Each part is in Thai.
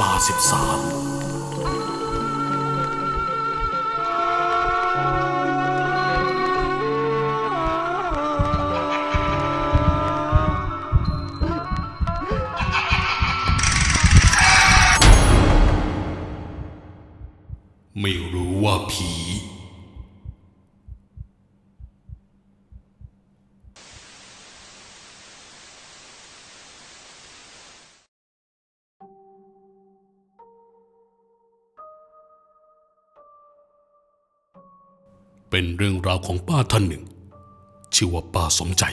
ลาสิบสาม เป็นเรื่องราวของป้าท่านหนึ่ง ชื่อว่าป้าสมใจ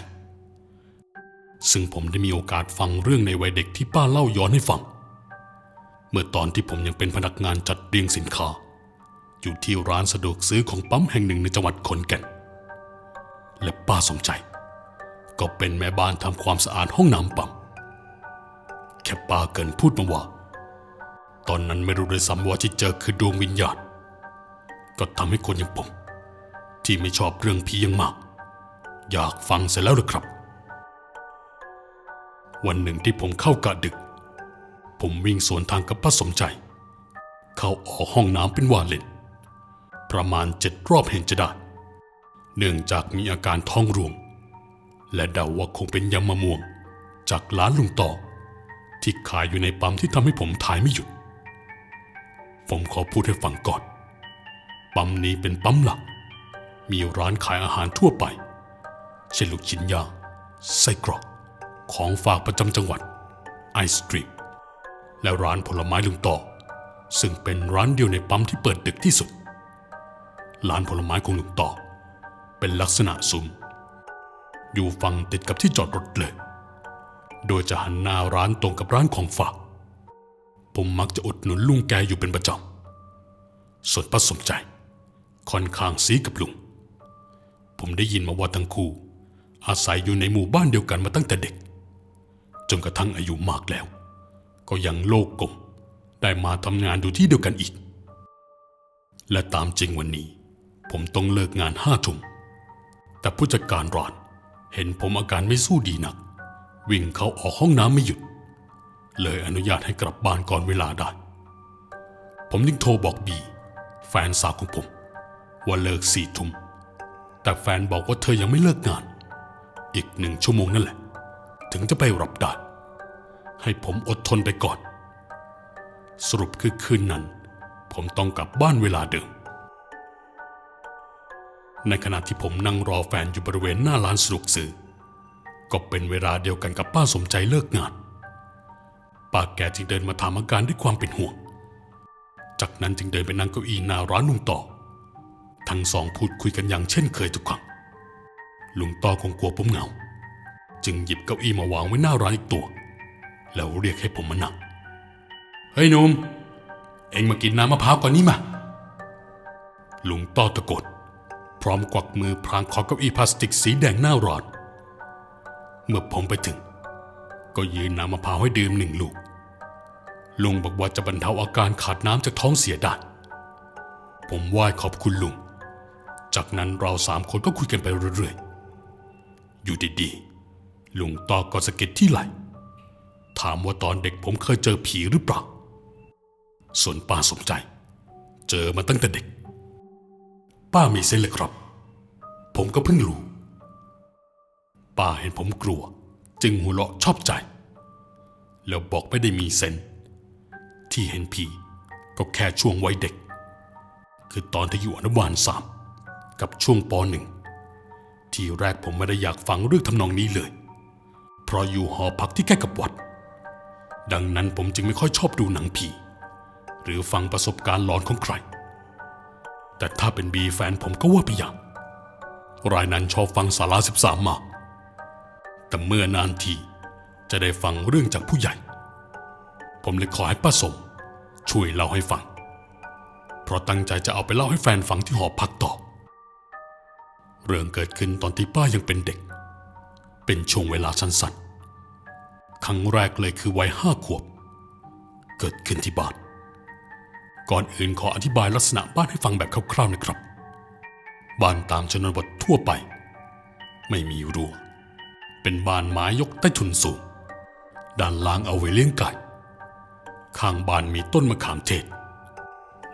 ซึ่งผมได้มีโอกาสฟังเรื่องในวัยเด็กที่ป้าเล่าย้อนให้ฟัง เมื่อตอนที่ผมยังเป็นพนักงานจัดเรียงสินค้า อยู่ที่ร้านสะดวกซื้อของปั๊มแห่งหนึ่งในจังหวัดขอนแก่น และป้าสมใจ ก็เป็นแม่บ้านทำความสะอาดห้องน้ำปั๊มแค่ป้าเกินพูดมาว่า ตอนนั้นไม่รู้เลยซ้ำว่าที่เจอคือดวงวิญญาณก็ทำให้คนอย่างผม ที่ไม่ชอบเรื่องผียังมาก อยากฟังเสร็จแล้วหรือครับ วันหนึ่งที่ผมเข้ากะดึก ผมวิ่งสวนทางกับป้าสมใจ เข้าออกห้องน้ำเป็นว่าเล่น ประมาณเจ็ดรอบเห็นจะได้ เนื่องจากมีอาการท้องร่วง และเดาว่าคงเป็นยำมะม่วง จากร้านลุงต่อ ที่ขายอยู่ในปั๊มที่ทำให้ผมถ่ายไม่หยุด ผมขอพูดให้ฟังก่อน ปั๊มนี้เป็นปั๊มหลัก มีร้านขายอาหารทั่วไป เช่นลูกชิ้นย่างไส้กรอก ของฝากประจำจังหวัด ไอศกรีมและร้านผลไม้ลุงต่อ ซึ่งเป็นร้านเดียวในปั๊มที่เปิดดึกที่สุด ร้านผลไม้ของลุงต่อ เป็นลักษณะซุ้ม อยู่ฝั่งติดกับที่จอดรถเลย โดยจะหันหน้าร้านตรงกับร้านของฝาก ผมมักจะอุดหนุนลุงแกอยู่เป็นประจำส่วนป้าสมใจ ค่อนข้างซีกับลุง ผมได้ยินมาว่าทั้งคู่ อาศัยอยู่ในหมู่บ้านเดียวกันมาตั้งแต่เด็ก จนกระทั่งอายุมากแล้ว ก็ยังโลกกลมได้มาทำงานอยู่ที่เดียวกันอีก และตามจริงวันนี้ ผมต้องเลิกงานห้าทุ่มแต่ผู้จัดการร้านเห็นผมอาการไม่สู้ดีนัก วิ่งเข้าออกห้องน้ำไม่หยุด เลยอนุญาตให้กลับบ้านก่อนเวลาได้ ผมจึงโทรบอกบี แฟนสาวของผม ว่าเลิกสี่ทุ่ม แต่แฟนบอกว่าเธอยังไม่เลิกงาน อีกหนึ่งชั่วโมงนั่นแหละ ถึงจะไปรับได้ ให้ผมอดทนไปก่อน สรุปคือคืนนั้น ผมต้องกลับบ้านเวลาเดิม ในขณะที่ผมนั่งรอแฟนอยู่บริเวณหน้าร้านสะดวกซื้อ ก็เป็นเวลาเดียวกันกับป้าสมใจเลิกงาน ป้าแกจึงเดินมาถามอาการด้วยความเป็นห่วง จากนั้นจึงเดินไปนั่งเก้าอี้หน้าร้านลุงต่อ ทั้งสองพูดคุยกันอย่างเช่นเคยทุกครั้งลุงต่อคงกลัวผมเหงา จึงหยิบเก้าอี้มาวางไว้หน้าร้านอีกตัว แล้วเรียกให้ผมมานั่งเฮ้ยนุ่มเอ็งมากินน้ำมะพร้าวก่อนนี่มาลุงต่อตะโกนพร้อมกวักมือพรางขอเก้าอี้พลาสติกสีแดงหน้าร้านเมื่อผมไปถึง ก็ยืนน้ำมะพร้าวให้ดื่มหนึ่งลูกลุงบอกว่าจะบรรเทาอาการขาดน้ำจากท้องเสียได้ผมไหว้ขอบคุณลุง จากนั้นเราสามคนก็คุยกันไปเรื่อยๆ อยู่ดีๆ ลุงต่อก็สะกิดที่ไหล ถามว่าตอนเด็กผมเคยเจอผีหรือเปล่า ส่วนป้าสมใจ เจอมาตั้งแต่เด็ก ป้ามีเส้นเลยครับ ผมก็เพิ่งรู้ ป้าเห็นผมกลัว จึงหัวเราะชอบใจ แล้วบอกไม่ได้มีเซนที่เห็นผีก็แค่ช่วงวัยเด็ก คือตอนที่อยู่อนุบาลสาม กับช่วงปหนึ่ง ที่แรกผมไม่ได้อยากฟังเรื่องทำนองนี้เลย เพราะอยู่หอพักที่ใกล้กับวัด ดังนั้นผมจึงไม่ค่อยชอบดูหนังผี หรือฟังประสบการณ์หลอนของใคร แต่ถ้าเป็นบีแฟนผมก็ว่าไปอย่าง รายนั้นชอบฟังสาราสิบสามมากแต่เมื่อนานทีจะได้ฟังเรื่องจากผู้ใหญ่ ผมเลยขอให้ป้าสม ช่วยเล่าให้ฟัง เพราะตั้งใจจะเอาไปเล่าให้แฟนฟังที่หอพักต่อ เรื่องเกิดขึ้นตอนที่ป้ายังเป็นเด็ก เป็นช่วงเวลาสั้นๆ ครั้งแรกเลยคือวัยห้าขวบ เกิดขึ้นที่บ้าน ก่อนอื่นขออธิบายลักษณะบ้านให้ฟังแบบคร่าวๆนะครับ บ้านตามชนบททั่วไป ไม่มีรั้ว เป็นบ้านไม้ยกใต้ถุนสูง ด้านล่างเอาไว้เลี้ยงไก่ ข้างบ้านมีต้นมะขามเทศ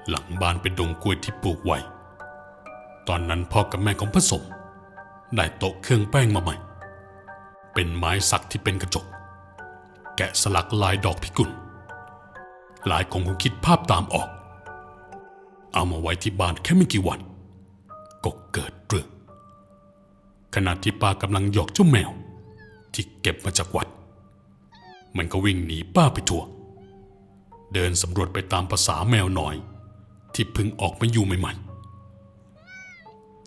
หลังบ้านเป็นดงกล้วยที่ปลูกไว้ ตอนนั้นพ่อกับแม่ของพระสมได้โต๊ะเครื่องแป้งมาใหม่ เป็นไม้สักที่เป็นกระจก แกะสลักลายดอกพิกุลหลายคงคงคิดภาพตามออก เอามาไว้ที่บ้านแค่ไม่กี่วัน ก็เกิดเรื่องขณะที่ป้ากำลังหยอกเจ้าแมว ที่เก็บมาจากวัด มันก็วิ่งหนีป้าไปทั่ว เดินสำรวจไปตามภาษาแมวน้อย ที่เพิ่งออกมาอยู่ใหม่ๆ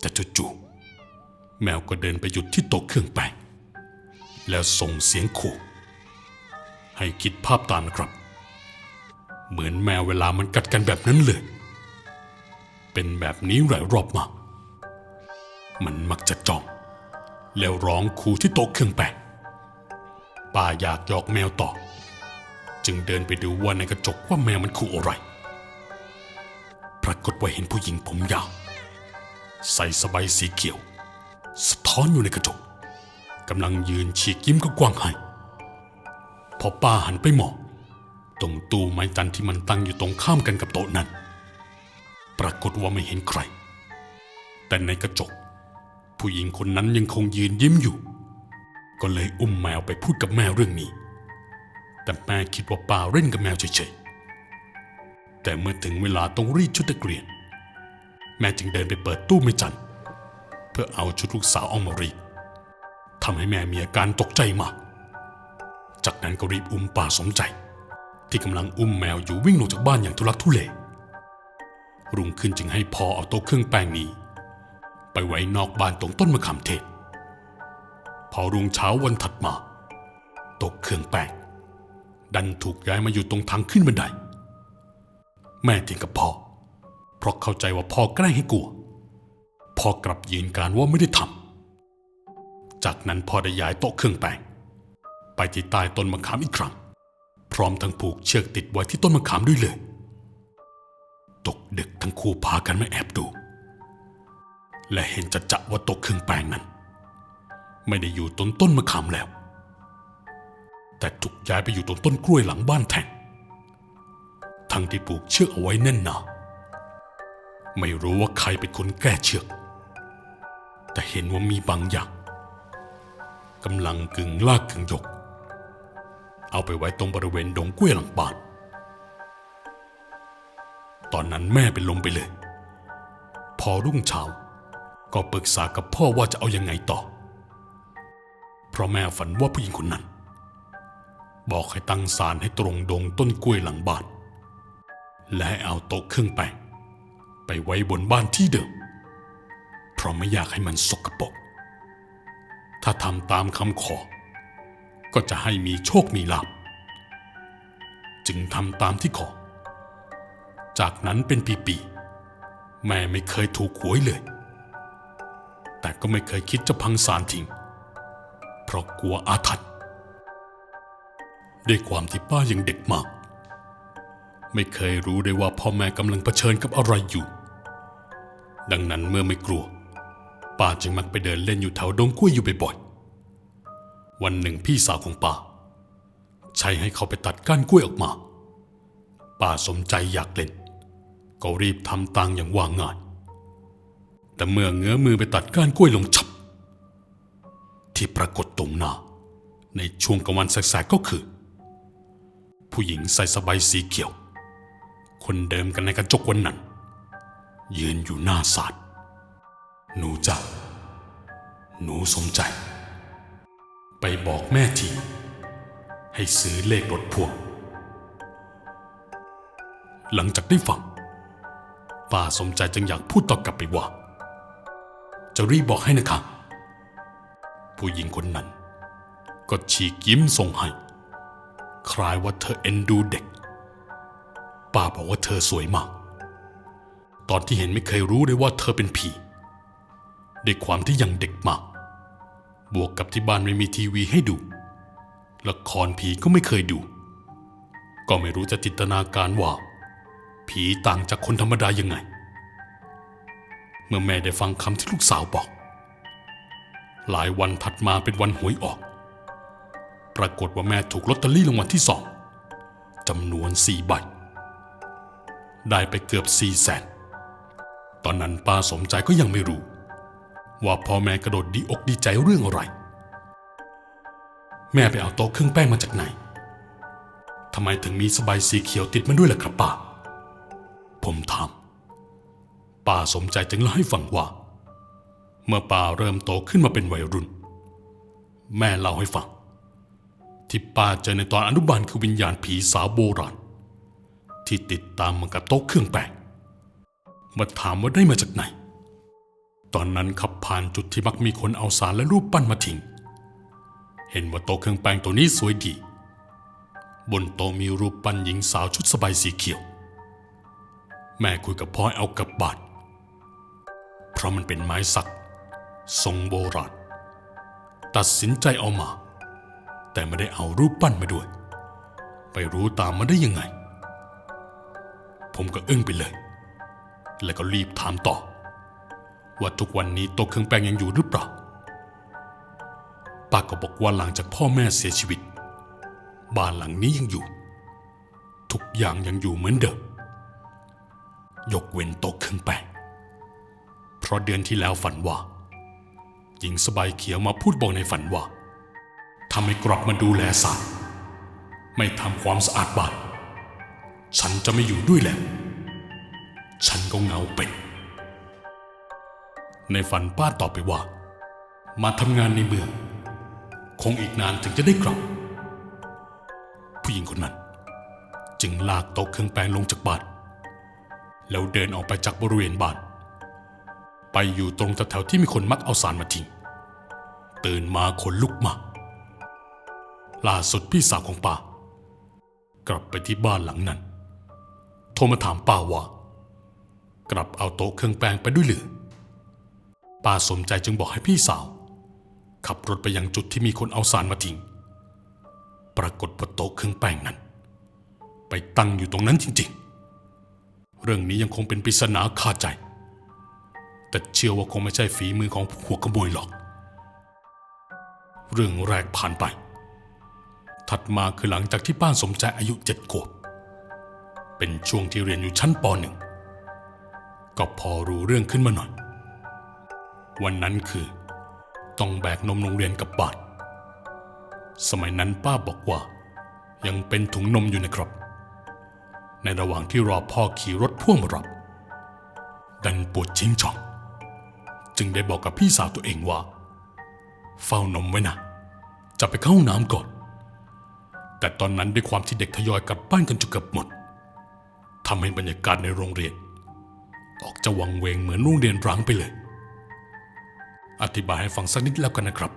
แต่จู่ๆแมวก็เดินไปหยุดที่โต๊ะเครื่องแป้งแล้วส่งเสียงขู่ให้คิดภาพตามนะครับ เหมือนแมวเวลามันกัดกันแบบนั้นเลย เป็นแบบนี้หลายรอบมา มันมักจะจ้อง แล้วร้องขู่ที่โต๊ะเครื่องแป้งป้าอยากยอกแมวต่อ จึงเดินไปดูว่าในกระจกว่าแมวมันขู่อะไร ปรากฏว่าเห็นผู้หญิงผมยาว ใส่สบายสีเขียว สะท้อนอยู่ในกระจกกำลังยืนฉีกยิ้มก็กว้างให้พอป้าหันไปมองตรงตู้ไม้จันที่มันตั้งอยู่ตรงข้ามกันกับโต๊ะนั้น ปรากฏว่าไม่เห็นใคร แต่ในกระจก ผู้หญิงคนนั้นยังคงยืนยิ้มอยู่ ก็เลยอุ้มแมวไปพูดกับแม่เรื่องนี้ แต่แม่คิดว่าป้าเล่นกับแมวเฉยๆแต่เมื่อถึงเวลาต้องรีดชุดนักเรียน แม่จึงเดินไปเปิดตู้ไม่จันเพื่อเอาชุดลูกสาวออกมารีดทำให้แม่มีอาการตกใจมาก จากนั้นก็รีบอุ้มป้าสมใจ ที่กำลังอุ้มแมวอยู่วิ่งลงจากบ้านอย่างทุลักทุเล รุ่งขึ้นจึงให้พ่อเอาโต๊ะเครื่องแป้งนี้ ไปไว้นอกบ้านตรงต้นมะขามเทศ พอรุ่งเช้าวันถัดมาโต๊ะเครื่องแป้งดันถูกย้ายมาอยู่ตรงทางขึ้นบันได แม่ถียงกับพ่อ ราะเข้าใจว่าพ่อแกล้งให้กลัว พ่อกลับยืนการว่าไม่ได้ทำ จากนั้นพ่อได้ย้ายโต๊ะเครื่องแป้งไปที่ใต้ต้นมะขามอีกครั้ง พร้อมทั้งผูกเชือกติดไว้ที่ต้นมะขามด้วยเลย ตกดึกทั้งคู่พากันมาแอบดู และเห็นจะจะว่าโต๊ะเครื่องแป้งนั้น ไม่ได้อยู่ต้นต้นมะขามแล้ว แต่ถูกย้ายไปอยู่ตรงต้นกล้วยหลังบ้านแทนทั้งที่ผูกเชือกเอาไว้แน่นหนา ไม่รู้ว่าใครเป็นคนแก้เชือก แต่เห็นว่ามีบางอย่างกำลังกึ่งลากกึ่งยก เอาไปไว้ตรงบริเวณดงกล้วยหลังบ้าน ตอนนั้นแม่เป็นลมไปเลย พอรุ่งเช้าก็ปรึกษากับพ่อว่าจะเอายังไงต่อ เพราะแม่ฝันว่าผู้หญิงคนนั้น บอกให้ตั้งศาลให้ตรงดงต้นกล้วยหลังบ้าน และให้เอาโต๊ะเครื่องแป้ง ไปไว้บนบ้านที่เดิม เพราะไม่อยากให้มันสกปรก ถ้าทำตามคำขอ ก็จะให้มีโชคมีลาภ จึงทำตามที่ขอ จากนั้นเป็นปีๆ แม่ไม่เคยถูกหวยเลย แต่ก็ไม่เคยคิดจะพังสารทิ้ง เพราะกลัวอาถรรพ์ด้วยความที่ป้ายังเด็กมาก ไม่เคยรู้ได้ว่าพ่อแม่กำลังเผชิญกับอะไรอยู่ ดังนั้นเมื่อไม่กลัว ป้าจึงมักไปเดินเล่นอยู่แถวดงกล้วยอยู่บ่อยๆ วันหนึ่งพี่สาวของป้า ใช้ให้เขาไปตัดก้านกล้วยออกมา ป้าสมใจอยากเล่น ก็รีบทำตามอย่างว่าง่ายแต่เมื่อเงื้อมือไปตัดก้านกล้วยลงฉับ ที่ปรากฏตรงหน้าในช่วงกลางวันแสกๆก็คือ ผู้หญิงใส่สบายสีเขียว คนเดิมกันในกระจกวันนั้น ยืนอยู่หน้าศาลหนูจ้ะหนูสมใจ ไปบอกแม่ที ให้ซื้อเลขรถพ่วงหลังจากได้ฟังป้าสมใจจึงอยากพูดตอบกลับไปว่า จะรีบบอกให้นะคะ ผู้หญิงคนนั้น ก็ฉีกยิ้มส่งให้ คล้ายว่าเธอเอ็นดูเด็ก ป้าบอกว่าเธอสวยมาก ตอนที่เห็นไม่เคยรู้เลยว่าเธอเป็นผีด้วยความที่ยังเด็กมาก บวกกับที่บ้านไม่มีทีวีให้ดู ละครผีก็ไม่เคยดู ก็ไม่รู้จะจินตนาการว่า ผีต่างจากคนธรรมดายังไง เมื่อแม่ได้ฟังคำที่ลูกสาวบอก หลายวันถัดมาเป็นวันหวยออก ปรากฏว่าแม่ถูกลอตเตอรี่รางวัลที่สองจำนวนสี่ใบ ได้ไปเกือบสี่แสนตอนนั้นป้าสมใจก็ยังไม่รู้ ว่าพ่อแม่กระโดดดีอกดีใจเรื่องอะไร แม่ไปเอาโต๊ะเครื่องแป้งมาจากไหนทำไมถึงมีสบายสีเขียวติดมาด้วยล่ะครับป้า ผมถามป้าสมใจจึงเล่าให้ฟังว่า เมื่อป้าเริ่มโตขึ้นมาเป็นวัยรุ่น แม่เล่าให้ฟัง ที่ป้าเจอในตอนอนุบาลคือวิญญาณผีสาวโบราณ ที่ติดตามมากับโต๊ะเครื่องแป้งมาถามว่าได้มาจากไหน ตอนนั้นขับผ่านจุดที่มักมีคนเอาสารและรูปปั้นมาทิ้ง เห็นว่าโต๊ะเครื่องแป้งตัวนี้สวยดี บนโต๊ะมีรูปปั้นหญิงสาวชุดสบายสีเขียว แม่คุยกับพ่อเอากับบานเพราะมันเป็นไม้สักทรงโบราณ ตัดสินใจเอามา แต่ไม่ได้เอารูปปั้นมาด้วย ไปรู้ตามมาได้ยังไง ผมก็อึ้งไปเลย แล้วก็รีบถามต่อ ว่าทุกวันนี้โต๊ะเครื่องแป้งยังอยู่หรือเปล่าป้าก็บอกว่าหลังจากพ่อแม่เสียชีวิต บ้านหลังนี้ยังอยู่ ทุกอย่างยังอยู่เหมือนเดิม ยกเว้นโต๊ะเครื่องแป้งเพราะเดือนที่แล้วฝันว่าหญิงสบายเขียวมาพูดบอกในฝันว่าถ้าไม่กลับมาดูแลสารไม่ทำความสะอาดบ้าน ฉันจะไม่อยู่ด้วยแล้ว ฉันก็เหงาเป็น ในฝันป้าตอบไปว่า มาทำงานในเมือง คงอีกนานถึงจะได้กลับ ผู้หญิงคนนั้น จึงลากโต๊ะเครื่องแป้งลงจากบ้านแล้วเดินออกไปจากบริเวณบ้าน ไปอยู่ตรงแถวที่มีคนมักเอาสารมาทิ้ง ตื่นมาขนลุกมาล่าสุดพี่สาวของป้ากลับไปที่บ้านหลังนั้น โทรมาถามป้าว่า กลับเอาโต๊ะเครื่องแป้งไปด้วยหรือป้าสมใจจึงบอกให้พี่สาว ขับรถไปยังจุดที่มีคนเอาสารมาทิ้ง ปรากฏว่าโต๊ะเครื่องแป้งนั้น ไปตั้งอยู่ตรงนั้นจริง ๆ เรื่องนี้ยังคงเป็นปริศนาคาใจ แต่เชื่อว่าคงไม่ใช่ฝีมือของหัวขโมยหรอก เรื่องแรกผ่านไป ถัดมาคือหลังจากที่ป้าสมใจอายุเจ็ดขวบ เป็นช่วงที่เรียนอยู่ชั้นปหนึ่งก็พอรู้เรื่องขึ้นมาหน่อย วันนั้นคือ ต้องแบกนมโรงเรียนกับบานสมัยนั้นป้าบอกว่า ยังเป็นถุงนมอยู่นะครับ ในระหว่างที่รอพ่อขี่รถพ่วงมารับ ดันปวดชิงช่อง จึงได้บอกกับพี่สาวตัวเองว่า เฝ้านมไว้นะจะไปเข้าน้ำก่อน แต่ตอนนั้นด้วยความที่เด็กทยอยกลับบ้านกันจนเกือบหมด ทำให้บรรยากาศในโรงเรียน ออกจะวังเวงเหมือนโรงเรียนร้างไปเลย อธิบายให้ฟังสักนิดแล้วกันนะครับ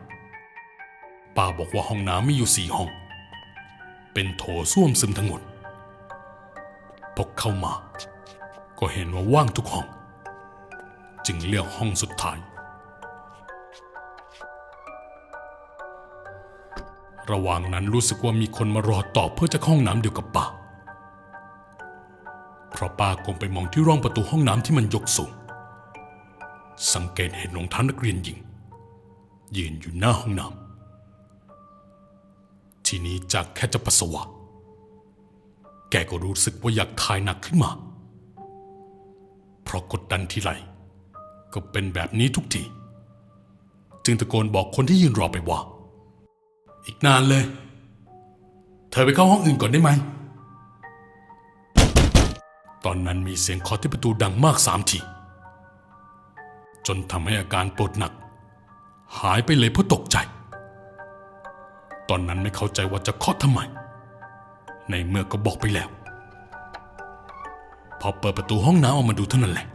ป้าบอกว่าห้องน้ำมีอยู่สี่ห้อง เป็นโถส้วมซึมทั้งหมดพอเข้ามา ก็เห็นว่าว่างทุกห้อง จึงเลือกห้องสุดท้าย ระหว่างนั้นรู้สึกว่ามีคนมารอต่อเพื่อจะเข้าห้องน้ำเดียวกับป้า เพราะป้าคงไปมองที่ร่องประตูห้องน้ำที่มันยกสูง สังเกตเห็นรองเท้านักเรียนหญิง ยืนอยู่หน้าห้องน้ำทีนี้จากแค่จะปัสสาวะ แกก็รู้สึกว่าอยากถ่ายหนักขึ้นมา เพราะกดดันทีไรก็เป็นแบบนี้ทุกทีจึงตะโกนบอกคนที่ยืนรอไปว่า อีกนานเลย เธอไปเข้าห้องอื่นก่อนได้ไหม ตอนนั้นมีเสียงเคาะที่ประตูดังมากสามที จนทำให้อาการปวดหนัก หายไปเลยเพราะตกใจ ตอนนั้นไม่เข้าใจว่าจะเคาะทำไม ในเมื่อก็บอกไปแล้ว พอเปิดประตูห้องน้ำออกมาดูเท่านั้นแหละ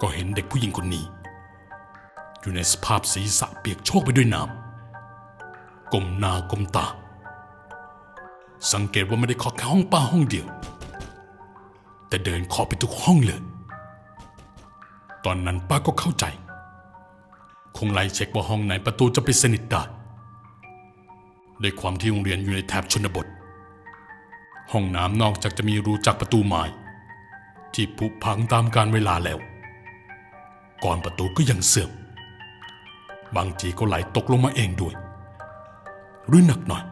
ก็เห็นเด็กผู้หญิงคนนี้ อยู่ในสภาพศีรษะเปียกโชกไปด้วยน้ำก้มหน้าก้มตา สังเกตว่าไม่ได้เคาะแค่ห้องป้าห้องเดียว แต่เดินเคาไปทุกห้องเลย ตอนนั้นป้าก็เข้าใจ คงไล่เช็คว่าห้องไหนประตูจะไปสนิทได้ด้วยความที่โรงเรียนอยู่ในแถบชนบท ห้องน้ำนอกจากจะมีรูจากประตูไม้ที่ผุพังตามการเวลาแล้ว ก่อนประตูก็ยังเสื่อม บางทีก็ไหลตกลงมาเองด้วย หรือหนักหน่อย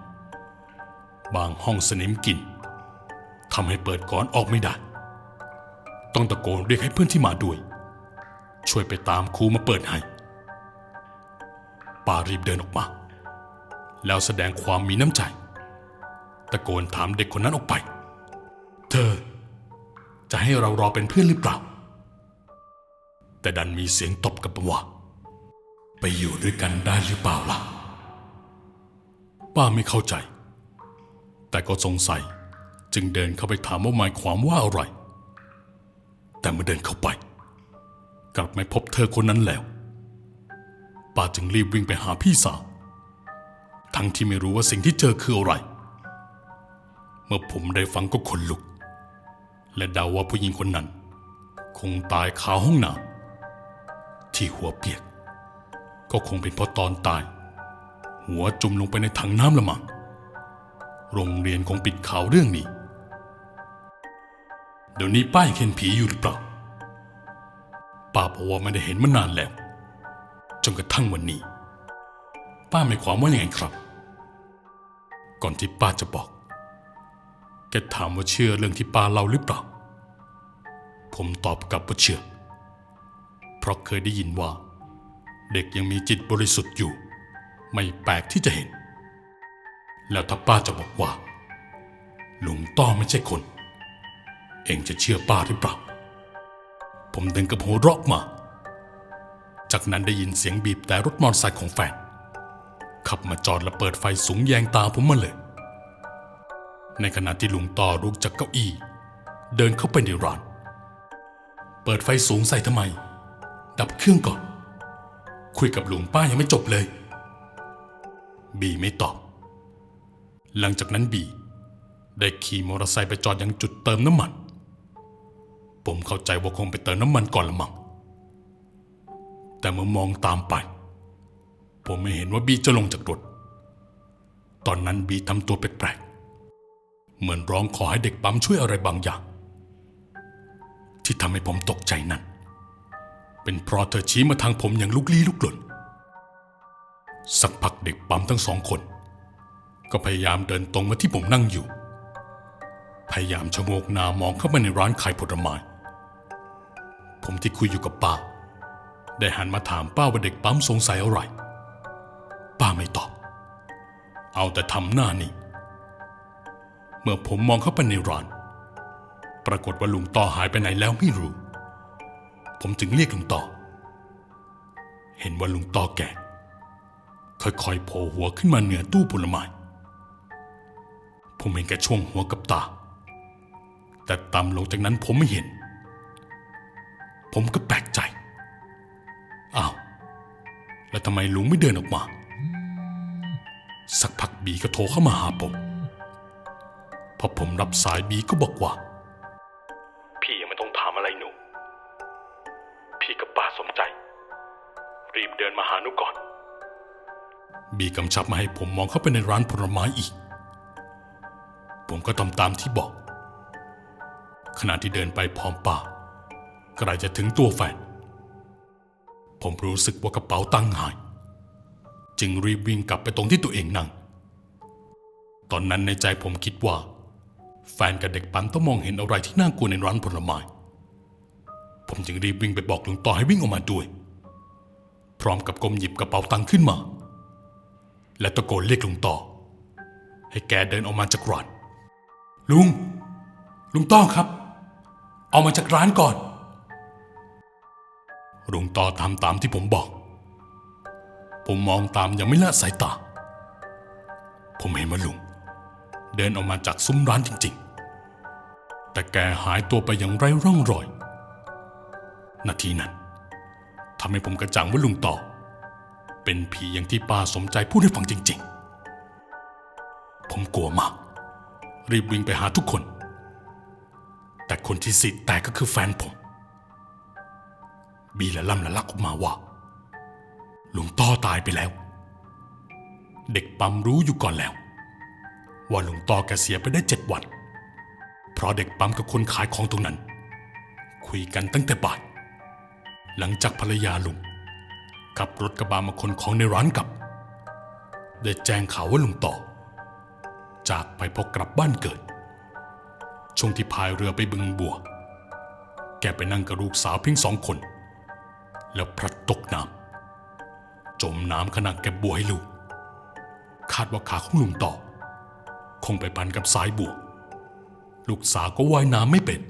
บางห้องสนิมกลินทำให้เปิดก่อนออกไม่ได้ ต้องตะโกนเรียกให้เพื่อนที่มาด้วย ช่วยไปตามครูมาเปิดให้ป้ารีบเดินออกมา แล้วแสดงความมีน้ำใจ ตะโกนถามเด็กคนนั้นออกไป เธอ จะให้เรารอเป็นเพื่อนหรือเปล่า แต่ดันมีเสียงตบกลับว่าไปอยู่ด้วยกันได้หรือเปล่าล่ะ ป้าไม่เข้าใจ แต่ก็สงสัยจึงเดินเข้าไปถามว่าหมายความว่าอะไร แต่เมื่อเดินเข้าไป กลับไม่พบเธอคนนั้นแล้วป้าจึงรีบวิ่งไปหาพี่สาว ทั้งที่ไม่รู้ว่าสิ่งที่เจอคืออะไร เมื่อผมได้ฟังก็ขนลุก และเดาว่าผู้หญิงคนนั้น คงตายคาห้องน้ำที่หัวเปียก ก็คงเป็นเพราะตอนตาย หัวจุ่มลงไปในถังน้ำละมังโรงเรียนคงปิดข่าวเรื่องนี้ เดี๋ยวนี้ป้ายเห็นผีอยู่หรือเปล่าป้าบอกว่าไม่ได้เห็นมานานแล้วจนกระทั่งวันนี้ ป้าหมายความว่ายังไงครับ ก่อนที่ป้าจะบอก แกถามว่าเชื่อเรื่องที่ป้าเล่าหรือเปล่า ผมตอบกลับว่าเชื่อ เพราะเคยได้ยินว่า เด็กยังมีจิตบริสุทธิ์อยู่ ไม่แปลกที่จะเห็น แล้วถ้าป้าจะบอกว่า หลวงต้อไม่ใช่คน เองจะเชื่อป้าหรือเปล่า ผมดึงกับหัวเราะมา จากนั้นได้ยินเสียงบีบแต่รถมอเตอร์ไซค์ของแฟน ขับมาจอดและเปิดไฟสูงแยงตาผมมาเลย ในขณะที่ลุงต่อลุกจากเก้าอี้ เดินเข้าไปในร้าน เปิดไฟสูงใส่ทำไม ดับเครื่องก่อน คุยกับลุงป้ายังไม่จบเลย บีไม่ตอบ หลังจากนั้นบีได้ขี่มอเตอร์ไซค์ไปจอดยังจุดเติมน้ำมัน ผมเข้าใจว่าคงไปเติมน้ำมันก่อนละมั้งแต่เมื่อมองตามไป ผมไม่เห็นว่าบีจะลงจากรถ ตอนนั้นบีทำตัวแปลกๆ เหมือนร้องขอให้เด็กปั๊มช่วยอะไรบางอย่าง ที่ทำให้ผมตกใจนั้น เป็นเพราะเธอชี้มาทางผมอย่างลุกลี้ลุกลนสักพักเด็กปั๊มทั้งสองคน ก็พยายามเดินตรงมาที่ผมนั่งอยู่ พยายามชะโงกหน้ามองเข้ามาในร้านขายผลไม้ ผมที่คุยอยู่กับป้า ได้หันมาถามป้าว่าเด็กปั๊มสงสัยอะไร ป้าไม่ตอบ เอาแต่ทำหน้านิ่งเมื่อผมมองเข้าไปในร้าน ปรากฏว่าลุงต่อหายไปไหนแล้วไม่รู้ ผมจึงเรียกลุงต่อ เห็นว่าลุงต่อแก่ ค่อยๆโผล่หัวขึ้นมาเหนือตู้ผลไม้ ผมเห็นแค่ช่วงหัวกับตา แต่ต่ำลงจากนั้นผมไม่เห็น ผมก็แปลกใจ อ้าว แล้วทำไมลุงไม่เดินออกมา สักพักบีก็โทรเข้ามาหาผมพอผมรับสายบีก็บอกว่า พี่ยังไม่ต้องถามอะไรหนู พี่กับป้าสมใจ รีบเดินมาหาหนูก่อน บีกำชับมาให้ผมมองเข้าไปในร้านผลไม้อีก ผมก็ทำตามที่บอก ขณะที่เดินไปพร้อมป้าใกล้จะถึงตัวแฟน ผมรู้สึกว่ากระเป๋าตังค์หาย จึงรีบวิ่งกลับไปตรงที่ตัวเองนั่ง ตอนนั้นในใจผมคิดว่า แฟนกับเด็กปั๊มต้องมองเห็นอะไรที่น่ากลัวในร้านผลไม้ ผมจึงรีบวิ่งไปบอกลุงต่อให้วิ่งออกมาด้วย พร้อมกับก้มหยิบกระเป๋าตังค์ขึ้นมา และตะโกนเรียกลุงต่อ ให้แกเดินออกมาจากร้านลุง ลุงต้อครับ เอามาจากร้านก่อน ลุงต่อทำตามที่ผมบอก ผมมองตามยังไม่ละสายตา ผมเห็นว่าลุง เดินออกมาจากซุ้มร้านจริง ๆ แต่แกหายตัวไปอย่างไร้ร่องรอย นาทีนั้นทำให้ผมกระจ่างว่าลุงต่อ เป็นผีอย่างที่ป้าสมใจพูดให้ฟังจริง ๆ ผมกลัวมาก รีบวิ่งไปหาทุกคน แต่คนที่สิทธิ์แตกก็คือแฟนผม บีละล่ำละลักออกมาว่าลุงต้อตายไปแล้ว เด็กปั๊มรู้อยู่ก่อนแล้ว ว่าลุงต้อแกเสียไปได้เจ็ดวัน เพราะเด็กปั๊มกับคนขายของตรงนั้น คุยกันตั้งแต่บ่าย หลังจากภรรยาลุงขับรถกระบะมาคนของในร้านกลับ ได้แจ้งข่าวว่าลุงต่อ จากไปพอกลับบ้านเกิด ช่วงที่พายเรือไปบึงบัว แกไปนั่งกับลูกสาวเพียงสองคน แล้วพลัดตกน้ำจมน้ำขณะแกบบัวให้ลูก คาดว่าขาของลุงต่อ คงไปพันกับสายบัวลูกสาวก็ว่ายน้ำไม่เป็น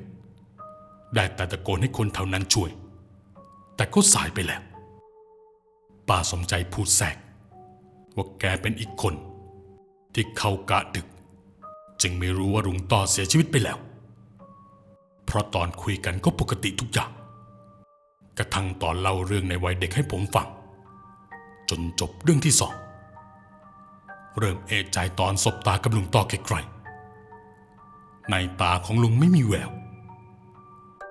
ได้แต่ตะโกนให้คนแถวนั้นช่วย แต่ก็สายไปแล้ว ป้าสมใจพูดแทรกว่าแกเป็นอีกคน ที่เข้ากะดึก จึงไม่รู้ว่าลุงต่อเสียชีวิตไปแล้ว เพราะตอนคุยกันก็ปกติทุกอย่าง กระทั่งตอนเล่าเรื่องในวัยเด็กให้ผมฟัง จนจบเรื่องที่สอง เริ่มเอะใจตอนสบตากับลุงต่อไกลๆในตาของลุงไม่มีแวว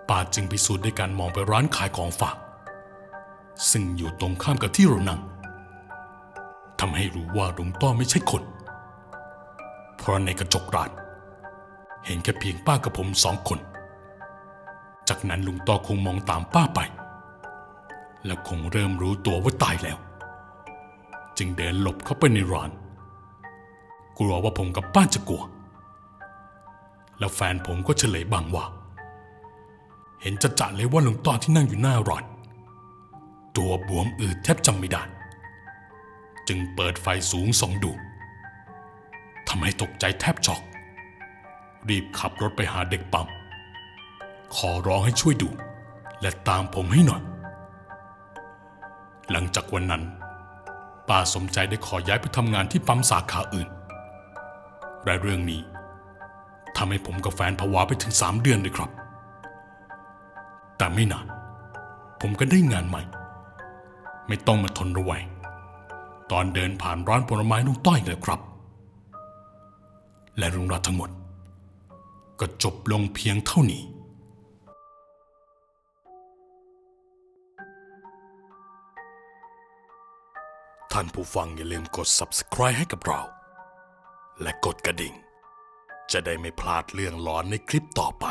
ป้าจึงพิสูจน์ด้วยการมองไปร้านขายของฝาก ซึ่งอยู่ตรงข้ามกับที่เรานั่งทำให้รู้ว่าลุงต้อไม่ใช่คน เพราะในกระจกร้าน เห็นแค่เพียงป้ากับผมสองคน จากนั้นลุงต้อคงมองตามป้าไป แล้วคงเริ่มรู้ตัวว่าตายแล้ว จึงเดินหลบเข้าไปในร้าน กลัวว่าผมกับป้าจะกลัว แล้วแฟนผมก็เฉลยบางว่า เห็นจะจะเลยว่าลุงต้อที่นั่งอยู่หน้าร้านตัวบวมอืดแทบจำไม่ได้ จึงเปิดไฟสูงส่องดูทำให้ตกใจแทบช็อก รีบขับรถไปหาเด็กปั๊มขอร้องให้ช่วยดู และตามผมให้หน่อย หลังจากวันนั้นป้าสมใจได้ขอย้ายไปทำงานที่ปั๊มสาขาอื่น และเรื่องนี้ทำให้ผมกับแฟนผวาไปถึงสามเดือนเลยครับ แต่ไม่นานผมก็ได้งานใหม่ ไม่ต้องมาทนระแวงตอนเดินผ่านร้านผลไม้ลุงต้อยอีกแล้วครับ และเรื่องราวทั้งหมด ก็จบลงเพียงเท่านี้ ท่านผู้ฟังอย่าลืมกด subscribe ให้กับเรา และกดกระดิ่ง จะได้ไม่พลาดเรื่องหลอนในคลิปต่อไป